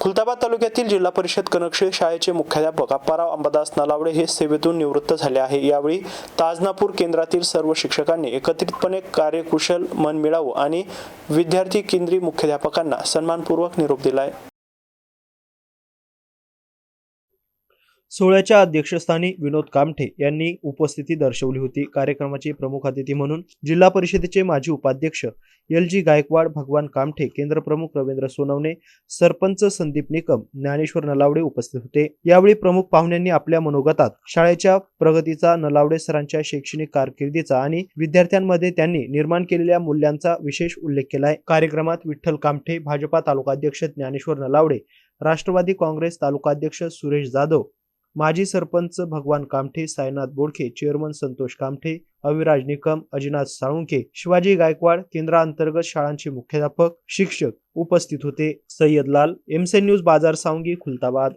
खुलताबाद तालुक्यातील जिल्हा परिषद कनकशे शाळेचे मुख्याध्यापक अप्पाराव अंबादास नलावडे हे सेवेतून निवृत्त झाले आहे. यावेळी ताजनापूर केंद्रातील सर्व शिक्षकांनी एकत्रितपणे कार्यकुशल मन मिळावं आणि विद्यार्थी केंद्रीय मुख्याध्यापकांना सन्मानपूर्वक निरोप दिलाय. सोहळ्याच्या अध्यक्षस्थानी विनोद कामठे यांनी उपस्थिती दर्शवली होती. कार्यक्रमाचे प्रमुख अतिथी म्हणून जिल्हा परिषदेचे माजी उपाध्यक्ष एल जी गायकवाड भगवान कामठे केंद्र प्रमुख रवींद्र सोनवणे सरपंच संदीप निकम ज्ञानेश्वर नलावडे उपस्थित होते. यावेळी प्रमुख पाहुण्यांनी आपल्या मनोगतात शाळेच्या प्रगतीचा नलावडे सरांच्या शैक्षणिक कारकिर्दीचा आणि विद्यार्थ्यांमध्ये त्यांनी निर्माण केलेल्या मूल्यांचा विशेष उल्लेख केलाय. कार्यक्रमात विठ्ठल कामठे भाजपा तालुकाध्यक्ष ज्ञानेश्वर नलावडे राष्ट्रवादी काँग्रेस तालुकाध्यक्ष सुरेश जाधव माजी सरपंच भगवान कामठे साईनाथ बोडखे चेअरमन संतोष कामठे अविराज निकम अजिनाथ साळुंखे शिवाजी गायकवाड केंद्रांतर्गत शाळांचे मुख्याध्यापक शिक्षक उपस्थित होते. सय्यद लाल एमसेन न्यूज बाजार सावंगी खुलताबाद.